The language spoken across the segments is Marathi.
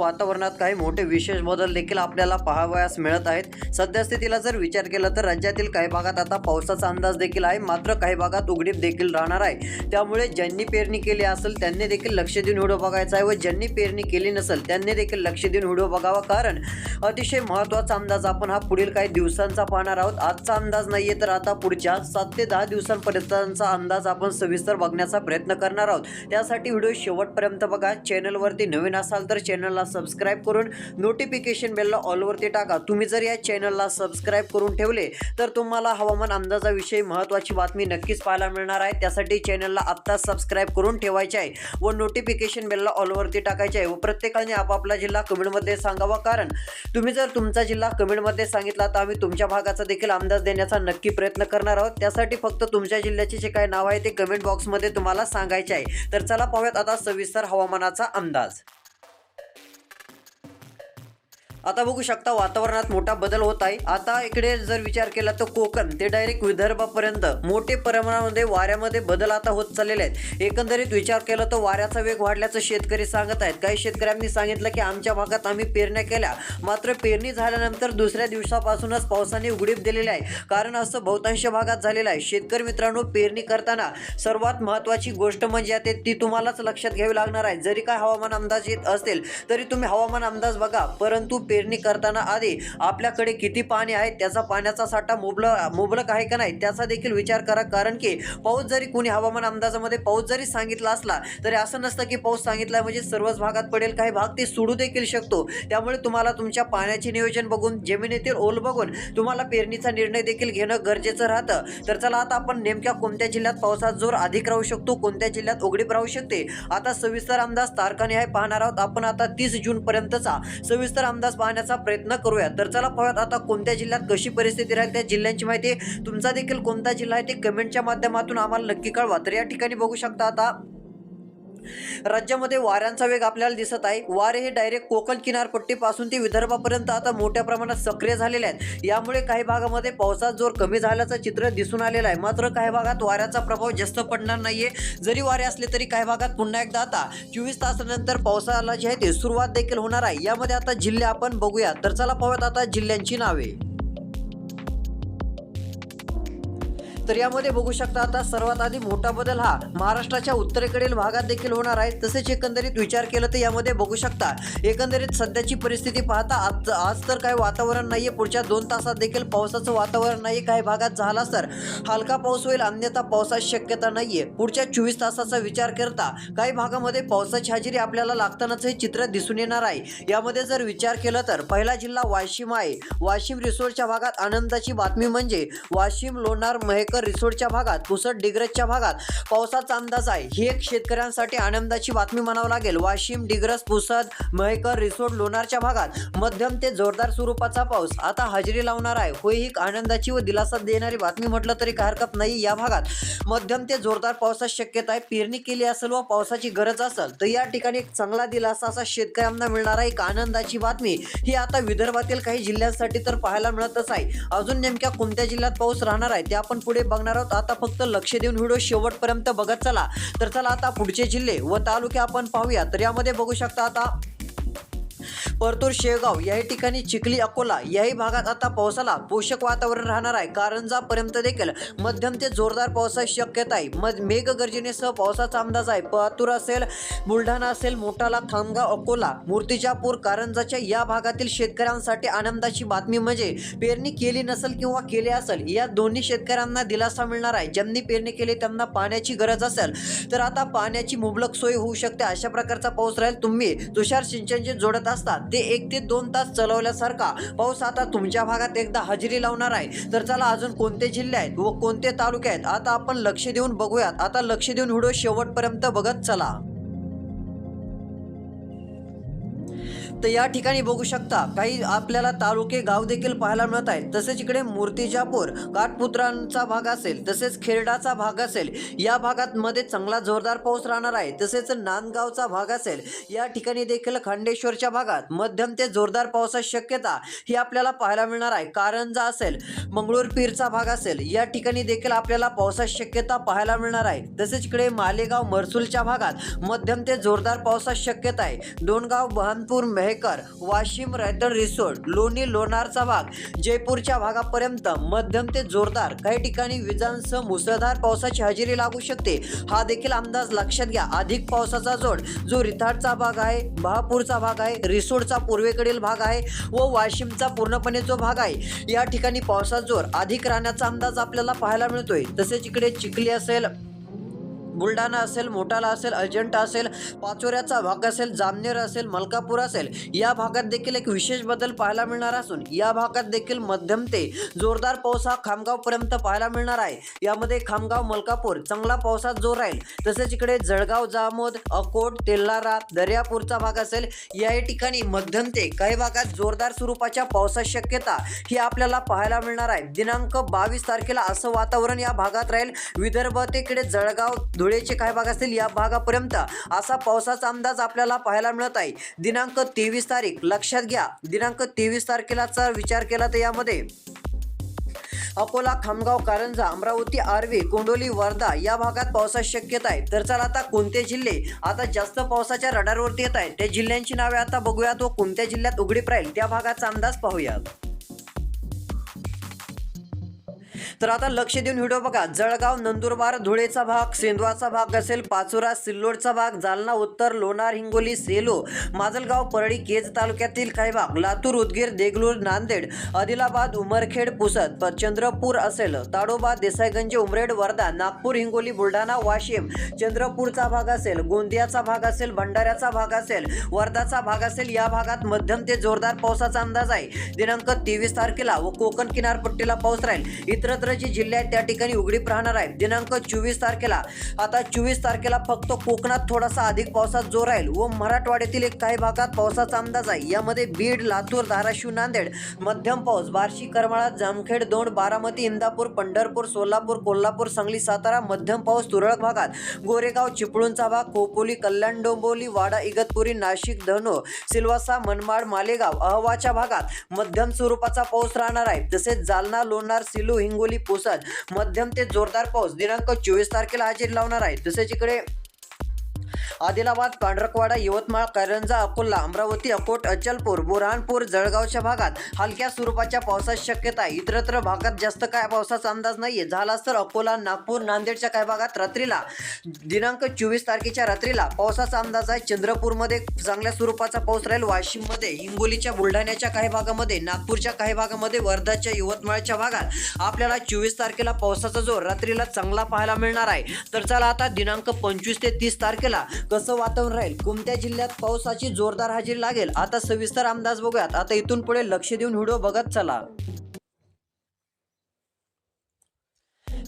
वातावरणात काही मोठे विशेष बदल देखील आपल्याला पाहावयास मिळत आहेत. सद्यस्थितीला जर विचार केला तर राज्यातील काही भागात आता पावसाचा अंदाज देखील आहे. मात्र काही भागात उघडीप देखील राहणार आहे. त्यामुळे ज्यांनी पेरणी केली असेल त्यांनी देखील लक्ष देऊन व्हिडिओ बघायचा आहे व ज्यांनी पेरणी केली नसेल त्यांनी देखील लक्ष देऊन व्हिडिओ बघावा. कारण अतिशय महत्त्वाचा अंदाज आपण हा पुढील काही दिवसांचा पाहणार आहोत. आजचा अंदाज नाहीये तर आता पुढच्या सात ते दहा दिवसांपर्यंतचा अंदाज आपण सविस्तर बघण्याचा प्रयत्न करणार आहोत. त्यासाठी व्हिडिओ शेवटपर्यंत बघा. चॅनलवरती नवीन असाल तर चॅनलला सबस्क्राईब करून नोटिफिकेशन बेलला ऑलवरती टाका. तुम्ही जर या चॅनलला सबस्क्राईब करून ठेवले तर तुम्हाला हवामान अंदाजाविषयी महत्त्वाची बातमी नक्कीच पाहायला मिळणार आहे. त्यासाठी चॅनलला आत्ताच सबस्क्राईब करून ठेवायचे आहे व नोटिफिकेशन बेलला ऑलवरती टाकायचे आहे. व प्रत्येकाने आपापला जिल्हा कमेंटमध्ये सांगावा कारण तुम्ही जर तुमचा जिल्हा कमेंटमध्ये सांगितला तर आम्ही तुमच्या भागाचा देखील अंदाज देण्याचा नक्की प्रयत्न करणार आहोत. त्यासाठी फक्त तुमच्या जिल्ह्याचे जे काय नाव आहे ते कमेंट बॉक्समध्ये तुम्हाला सांगायचे आहे. तर चला पाहूयात आता सविस्तर हवामानाचा अंदाज. आता बघू शकता वातावरणात मोठा बदल होत आहे. आता इकडे जर विचार केला तर कोकण ते डायरेक्ट विदर्भापर्यंत मोठे प्रमाणामध्ये वाऱ्यामध्ये बदल आता होत चाललेले आहेत. एकंदरीत विचार केला तर वाऱ्याचा वेग वाढल्याचं शेतकरी सांगत आहेत. काही शेतकऱ्यांनी सांगितलं की आमच्या भागात आम्ही पेरण्या केल्या. मात्र पेरणी झाल्यानंतर दुसऱ्या दिवसापासूनच पावसाने उघडीप दिलेली आहे. कारण असं बहुतांश भागात झालेलं आहे. शेतकरी मित्रांनो पेरणी करताना सर्वात महत्त्वाची गोष्ट म्हणजे आता ती तुम्हालाच लक्षात घ्यावी लागणार आहे. जरी काय हवामान अंदाज येत असेल तरी तुम्ही हवामान अंदाज बघा. परंतु पेरणी करताना आधी आपल्याकडे किती पाणी आहे त्याचा पाण्याचा साठा मुबलक मुबलक आहे का नाही त्याचा देखील विचार करा. कारण की पाऊस जरी कुणी हवामान अंदाजामध्ये पाऊस जरी सांगितला असला तरी असं नसतं की पाऊस सांगितला म्हणजे सर्वच भागात पडेल. काही भाग ते सोडू देखील शकतो. त्यामुळे तुम्हाला तुमच्या पाण्याचे नियोजन बघून जमिनीतील ओल बघून तुम्हाला पेरणीचा निर्णय देखील घेणं गरजेचं राहतं. तर चला आता आपण नेमक्या कोणत्या जिल्ह्यात पावसाचा जोर अधिक राहू शकतो कोणत्या जिल्ह्यात उघडीप राहू शकते? आता सविस्तर अंदाज तारखाने आहे पाहणार आहोत आपण आता तीस जून पर्यंतचा सविस्तर अंदाज पाहण्याचा प्रयत्न करूया. तर चला पाहूयात आता कोणत्या जिल्ह्यात कशी परिस्थिती राहील त्या जिल्ह्यांची माहिती तुमचा देखील कोणता जिल्हा आहे ते कमेंटच्या माध्यमातून आम्हाला नक्की कळवा. तर या ठिकाणी बघू शकता आता राज्यामध्ये वाऱ्यांचा वेग आपल्याला दिसत आहे. वारे हे डायरेक्ट कोकण किनारपट्टीपासून ते विदर्भापर्यंत आता मोठ्या प्रमाणात सक्रिय झालेले आहेत. यामुळे काही भागामध्ये पावसाचा जोर कमी झाल्याचं चित्र दिसून आलेलं आहे. मात्र काही भागात वाऱ्याचा प्रभाव जास्त पडणार नाहीये. जरी वारे असले तरी काही भागात पुन्हा एकदा आता चोवीस तासानंतर पावसाला जे आहे ते सुरुवात देखील होणार आहे. यामध्ये आता जिल्हे आपण बघूया. तर चला पाहूयात आता जिल्ह्यांची नावे. तर यामध्ये बघू शकता आता सर्वात आधी मोठा बदल हा महाराष्ट्राच्या उत्तरेकडील भागात देखील होणार आहे. तसेच एकंदरीत विचार केला तर यामध्ये बघू शकता एकंदरीत सध्याची परिस्थिती पाहता आज आज तर काय वातावरण नाहीये. पुढच्या दोन तासात देखील पावसाचं वातावरण नाही काही भागात झाला तर हलका पाऊस होईल. अन्यथा पावसाची शक्यता नाहीये. पुढच्या चोवीस तासाचा विचार करता काही भागामध्ये पावसाची हजेरी आपल्याला लागतानाच हे चित्र दिसून येणार आहे. यामध्ये जर विचार केला तर पहिला जिल्हा वाशिम आहे. वाशिम रिसोडच्या भागात आनंदाची बातमी म्हणजे वाशिम लोणार महेकर रिसोडच्या भागात पुसद डिग्रजच्या भागात पावसाचा अंदाज आहे. ही एक शेतकऱ्यांसाठी आनंदाची बातमी म्हणावं लागेल. वाशिम डिग्रज पुसद महेकर रिसोड लोणारच्या भागात मध्यम ते जोरदार स्वरूपाचा पाऊस आता हजेरी लावणार आहे. होय ही एक आनंदाची व दिलासा देणारी बातमी म्हटलं तरी काही हरकत नाही. या भागात मध्यम ते जोरदार पावसाची शक्यता आहे. पेरणी केली असेल व पावसाची गरज असेल तर या ठिकाणी एक चांगला दिलासा असा शेतकऱ्यांना मिळणारा एक आनंदाची बातमी ही आता विदर्भातील काही जिल्ह्यांसाठी तर पाहायला मिळतच आहे. अजून नेमक्या कोणत्या जिल्ह्यात पाऊस राहणार आहे ते आपण पुढे बघणार आहोत. आता फक्त लक्ष देऊन व्हिडिओ शेवटपर्यंत बघत चला. तर चला आता पुढचे जिल्हे व तालुके आपण पाहूया. तर यामध्ये बघू शकता आता परतूर शेगाव याही ठिकाणी चिखली अकोला याही भागात आता पावसाला पोषक वातावरण राहणार आहे. कारंजापर्यंत देखील मध्यम ते जोरदार पावसाची शक्यता आहे. मध मेघगर्जनेसह पावसाचा अंदाज आहे. पातूर असेल बुलढाणा असेल मोठाला खामगाव अकोला मूर्तिजापूर कारंजाच्या या भागातील शेतकऱ्यांसाठी आनंदाची बातमी म्हणजे पेरणी केली नसेल किंवा केली असेल या दोन्ही शेतकऱ्यांना दिलासा मिळणार आहे. ज्यांनी पेरणी केली त्यांना पाण्याची गरज असेल. तर आता पाण्याची मुबलक सोय होऊ शकते. अशा प्रकारचा पाऊस राहील. तुम्ही तुषार सिंचन जे जोडत असतात. ते एक ते दोन तास चालवल्यासारखा. पाऊस आता तुमच्या भागात एकदा हजेरी लावणार आहे. तर चला अजून कोणते जिल्हे आहेत व कोणते तालुके आहेत? आता आपण लक्ष देऊन बघूयात. आता लक्ष देऊन व्हिडिओ शेवटपर्यंत बघत चला. तर या ठिकाणी बघू शकता काही आपल्याला तालुके गाव देखील पाहायला मिळत आहेत. तसेच इकडे मूर्तिजापूर काठपुत्रांचा भाग असेल तसेच खेरडाचा भाग असेल या भागात मध्ये चांगला जोरदार पाऊस राहणार आहे. तसेच नांदगावचा भाग असेल या ठिकाणी देखील खंडेश्वरच्या भागात मध्यम ते जोरदार पावसाची शक्यता ही आपल्याला पाहायला मिळणार आहे. कारंजा असेल मंगळूर पीरचा भाग असेल या ठिकाणी देखील आपल्याला पावसाची शक्यता पाहायला मिळणार आहे. तसेच इकडे मालेगाव मरसूलच्या भागात मध्यम ते जोरदार पावसाची शक्यता आहे. दोनगाव बहानपूर मेह दहेकर वाशिम रायगड रिसोर्ट लोणी लोणारचा भाग जयपूरच्या भागापर्यंत मध्यम ते जोरदार. काही ठिकाणी विजांसह मुसळधार पावसाची हजेरी लागू शकते. हा देखील अंदाज लक्षात घ्या. अधिक पावसाचा जोड जो रिथाडचा भाग आहे बहापूरचा भाग आहे रिसोडचा पूर्वेकडील भाग आहे व वाशिमचा पूर्णपणे जो भाग आहे या ठिकाणी पावसाचा जोर अधिक राहण्याचा अंदाज आपल्याला पाहायला मिळतोय. तसेच इकडे चिखली असेल बुलढाणा असेल मोटाला असेल अजंठा असेल पाचोऱ्याचा भाग असेल जामनेर असेल मलकापूर असेल या भागात देखील एक विशेष बदल पाहायला मिळणार असून या भागात देखील मध्यम ते जोरदार पाऊस हा खामगावपर्यंत पाहायला मिळणार आहे. यामध्ये खामगाव मलकापूर चांगला पावसात जोर राहील. तसेच इकडे जळगाव जामोद अकोट तेल्लारा दर्यापूरचा भाग असेल या ठिकाणी मध्यम ते काही भागात जोरदार स्वरूपाच्या पावसाची शक्यता ही आपल्याला पाहायला मिळणार आहे. दिनांक बावीस तारखेला असं वातावरण या भागात राहील. विदर्भ ते इकडे जळगाव धुळेचे काय भाग असतील या भागापर्यंत असा पावसाचा अंदाज आपल्याला पाहायला मिळत आहे. दिनांक तेवीस तारीख लक्षात घ्या. दिनांक तेवीस तारखेलाचा विचार केला तर यामध्ये अकोला खामगाव कारंजा अमरावती आर्वी कोंडोली वर्धा या भागात पावसाची शक्यता आहे. तर चला आता कोणते जिल्हे आता जास्त पावसाच्या रडारवरती येत आहेत? त्या जिल्ह्यांची नावे आता बघूयात व कोणत्या जिल्ह्यात उघडीप राहील? त्या भागाचा अंदाज पाहूयात. तर आता लक्ष देऊन व्हिडिओ बघा. जळगाव नंदुरबार धुळेचा भाग सेंदवाचा भाग असेल पाचोरा सिल्लोडचा भाग जालना उत्तर लोणार हिंगोली सेलो माजलगाव परळी केज तालुक्यातील काही भाग लातूर उदगीर देगलूर नांदेड आदिलाबाद उमरखेड पुसद चंद्रपूर असेल ताडोबा देसाईगंज उमरेड वर्धा नागपूर हिंगोली बुलढाणा वाशिम चंद्रपूरचा भाग असेल गोंदियाचा भाग असेल भंडाऱ्याचा भाग असेल वर्धाचा भाग असेल या भागात मध्यम ते जोरदार पावसाचा अंदाज आहे. दिनांक तेवीस तारखेला व कोकण किनारपट्टीला पाऊस राहील. इतरत्र जी जिल्हे आहेत त्या ठिकाणी उघडीप राहणार आहे दिनांक चोवीस तारखेला. आता चोवीस तारखेला फक्त कोकणात थोडासा अधिक पावसात जोर राहील व मराठवाड्यातील एक काही भागात पावसाचा अंदाज आहे. यामध्ये बीड लातूर धाराशिव नांदेड मध्यम पाऊस बार्शी करमाळा जामखेड दोंड बारामती इंदापूर पंढरपूर सोलापूर कोल्हापूर सांगली सातारा मध्यम पाऊस तुरळक भागात. गोरेगाव चिपळूणचा भाग खोपोली कल्याण डोंबोली वाडा इगतपुरी नाशिक धनो सिल्वासा मनमाड मालेगाव अहवाच्या भागात मध्यम स्वरूपाचा पाऊस राहणार आहे. तसेच जालना लोणार सिलू हिंगोली पुसद मध्यम ते जोरदार पाऊस. दिनांक चोवीस तारखेला हजेरी लावणार आहे. तसेच इकडे आदिलाबाद पांढरकवाडा यवतमाळ करंजा अकोला अमरावती अकोट अचलपूर बुरहानपूर जळगावच्या भागात हलक्या स्वरूपाच्या पावसाची शक्यता आहे. इतरत्र भागात जास्त काय पावसाचा अंदाज नाहीये. झालाच तर अकोला नागपूर नांदेडच्या काही भागात रात्रीला दिनांक चोवीस तारखेच्या रात्रीला पावसाचा अंदाज आहे. चंद्रपूरमध्ये चांगल्या स्वरूपाचा पाऊस राहील. वाशिममध्ये हिंगोलीच्या बुलढाण्याच्या काही भागामध्ये नागपूरच्या काही भागामध्ये वर्धाच्या यवतमाळच्या भागात आपल्याला चोवीस तारखेला पावसाचा जोर रात्रीला चांगला पाहायला मिळणार आहे. तर चला आता दिनांक पंचवीस ते तीस तारखेला कसं वातावरण राहील? कोणत्या जिल्ह्यात पावसाची जोरदार हजेरी लागेल? आता सविस्तर अंदाज बघूयात. आता इथून पुढे लक्ष देऊन व्हिडिओ बघत चला.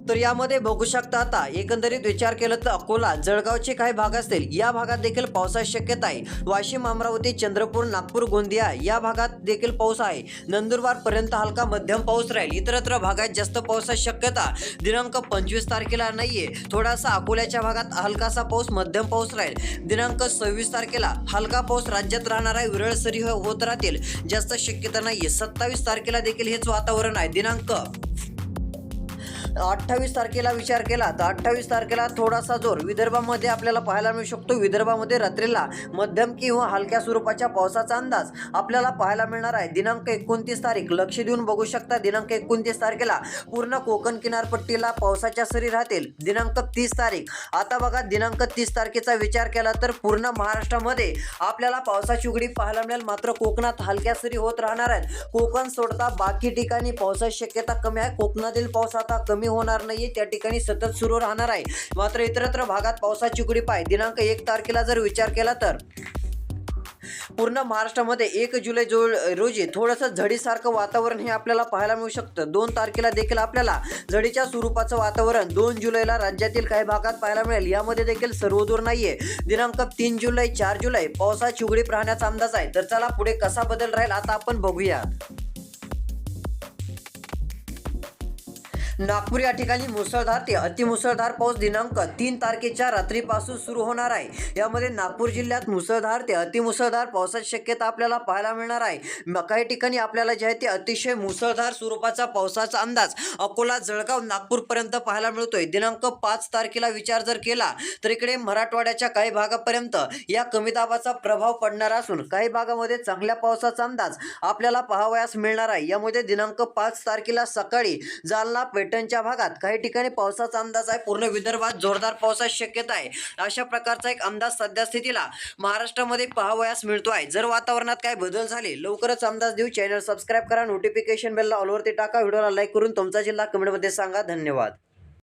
तर यामध्ये बघू शकता आता एकंदरीत विचार केला तर अकोला जळगावचे काही भाग असतील या भागात देखील पावसाची शक्यता आहे. वाशिम अमरावती चंद्रपूर नागपूर गोंदिया या भागात देखील पाऊस आहे. नंदुरबार पर्यंत हलका मध्यम पाऊस राहील. इतरत्र भागात जास्त पावसाची शक्यता दिनांक पंचवीस तारखेला नाहीये. थोडासा अकोल्याच्या भागात हलकासा पाऊस मध्यम पाऊस राहील. दिनांक सव्वीस तारखेला हलका पाऊस राज्यात राहणार आहे. विरळ सरी होत राहतील. जास्त शक्यता नाहीये. सत्तावीस तारखेला देखील हेच वातावरण आहे. दिनांक अठ्ठावीस तारखेला विचार केला तर अठ्ठावीस तारखेला थोडासा जोर विदर्भामध्ये आपल्याला पाहायला मिळू शकतो. विदर्भामध्ये रात्रीला मध्यम किंवा हलक्या स्वरूपाच्या पावसाचा अंदाज आपल्याला पाहायला मिळणार आहे. दिनांक एकोणतीस तारीख लक्ष देऊन बघू शकता. दिनांक एकोणतीस तारखेला पूर्ण कोकण किनारपट्टीला पावसाच्या सरी राहतील. दिनांक तीस तारीख. आता बघा दिनांक तीस तारखेचा विचार केला तर पूर्ण महाराष्ट्रामध्ये आपल्याला पावसाची उघडी पाहायला मिळेल. मात्र कोकणात हलक्या सरी होत राहणार आहेत. कोकण सोडता बाकी ठिकाणी पावसाची शक्यता कमी आहे. कोकणातील पाऊस आता कमी कमी होणार नाहीये. त्या ठिकाणी सतत सुरू राहणार आहे. मात्र इतरत्र भागात पावसाची उघडी पाय दिनांक एक तारखेला जर विचार केला तर. पूर्ण महाराष्ट्रामध्ये एक जुलै जो रोजी थोडंसं झडीसारखं वातावरण हे आपल्याला पाहायला मिळू शकतं. दोन तारखेला देखील आपल्याला झडीच्या स्वरूपाचं वातावरण दोन जुलैला राज्यातील काही भागात पाहायला मिळेल. यामध्ये देखील सर्वदूर नाहीये. दिनांक तीन जुलै चार जुलै पावसाची उघडीप राहण्याचा अंदाज आहे. तर चला पुढे कसा बदल राहील आता आपण बघूया. नागपूर या ठिकाणी मुसळधार ते अतिमुसळधार पाऊस दिनांक तीन तारखेच्या रात्रीपासून सुरू होणार आहे. यामध्ये नागपूर जिल्ह्यात मुसळधार ते अतिमुसळधार पावसाची शक्यता आपल्याला पाहायला मिळणार आहे. काही ठिकाणी आपल्याला जे आहे ते अतिशय मुसळधार स्वरूपाचा पावसाचा अंदाज अकोला जळगाव नागपूरपर्यंत पाहायला मिळतोय. दिनांक पाच तारखेला विचार जर केला तर इकडे मराठवाड्याच्या काही भागापर्यंत या कमी दाबाचा प्रभाव पडणार असून काही भागामध्ये चांगल्या पावसाचा अंदाज आपल्याला पाहावयास मिळणार आहे. यामध्ये दिनांक पाच तारखेला सकाळी जालना पैठणच्या भागात काही ठिकाणी पावसाचा अंदाज आहे. पूर्ण विदर्भात जोरदार पावसाची शक्यता आहे. अशा प्रकारचा एक अंदाज सध्या स्थितीला महाराष्ट्रामध्ये पाहावयास मिळतो आहे जर वातावरणात काय बदल झाले लवकरच अंदाज देऊ चॅनल सबस्क्राईब करा. नोटिफिकेशन बेलला ऑलवरती टाका. व्हिडिओला लाईक करून तुमचा जिल्हा कमेंटमध्ये सांगा. धन्यवाद.